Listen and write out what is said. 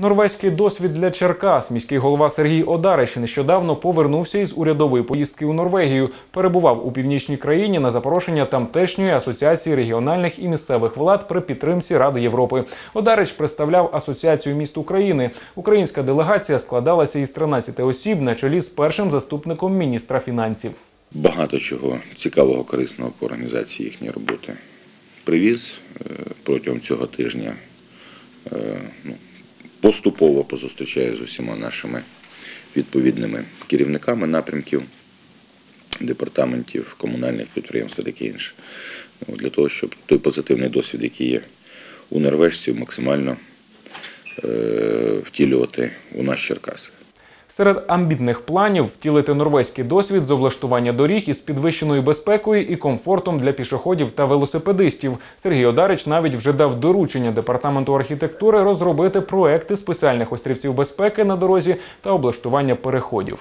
Норвезький досвід для Черкас. Міський голова Сергій Одарич нещодавно повернувся із урядової поїздки у Норвегію. Перебував у північній країні на запрошення тамтешньої асоціації регіональних і місцевих влад при підтримці Ради Європи. Одарич представляв асоціацію міст України. Українська делегація складалася із 13 осіб на чолі з першим заступником міністра фінансів. Багато чого цікавого, корисного по організації їхньої роботи. Привіз е, протягом цього тижня. е, Ну, поступово позустрічаю з усіма нашими відповідними керівниками напрямків, департаментів, комунальних підприємств та таке інше. Ну, Для того, щоб той позитивний досвід, який є у норвежців, максимально е, втілювати у нас Черкаси. Серед амбітних планів втілити норвезький досвід з облаштування доріг із підвищеною безпекою і комфортом для пішоходів та велосипедистів. Сергій Одарич навіть вже дав доручення департаменту архітектури розробити проекти спеціальних острівців безпеки на дорозі та облаштування переходів.